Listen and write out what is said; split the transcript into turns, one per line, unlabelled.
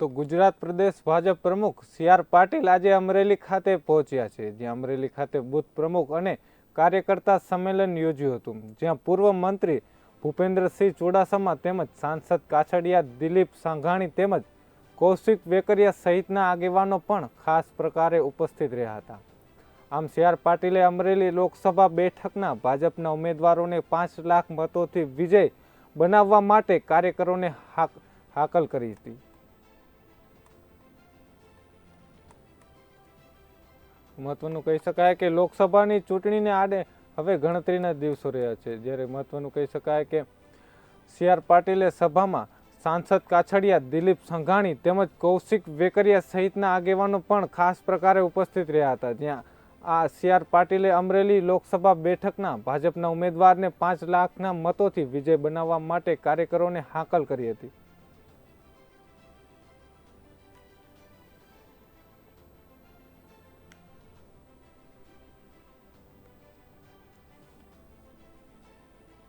તો ગુજરાત પ્રદેશ ભાજપ પ્રમુખ C R Patil આજે અમરેલી ખાતે પહોંચ્યા છે, જ્યાં અમરેલી ખાતે બુથ પ્રમુખ અને કાર્યકર્તા સંમેલન યોજ્યું હતું. જ્યાં પૂર્વ મંત્રી ભૂપેન્દ્રસિંહ ચુડાસમા તેમજ સાંસદ કાછડિયા દિલીપ સાંઘાણી તેમજ કૌશિક વેકરિયા સહિતના આગેવાનો પણ ખાસ પ્રકારે ઉપસ્થિત રહ્યા હતા. આમ સી આર પાટીલે અમરેલી લોકસભા બેઠકના ભાજપના ઉમેદવારોને પાંચ લાખ મતોથી વિજય બનાવવા માટે કાર્યકરોને હાક, હાકલ કરી હતી. મહત્વનું કહી શકાય કે લોકસભાની ચૂંટણીને આડે હવે ગણતરીના દિવસો રહ્યા છે. જ્યારે મહત્વનું કહી શકાય કે સી આર પાટીલે સભામાં સાંસદ કાછડિયા, દિલીપ સંઘાણી તેમજ કૌશિક વેકરિયા સહિતના આગેવાનો પણ ખાસ પ્રકારે ઉપસ્થિત રહ્યા હતા. જ્યાં આ સી આર પાટીલે અમરેલી લોકસભા બેઠકના ભાજપના ઉમેદવારને પાંચ લાખના મતોથી વિજય બનાવવા માટે કાર્યકરોને હાકલ કરી હતી.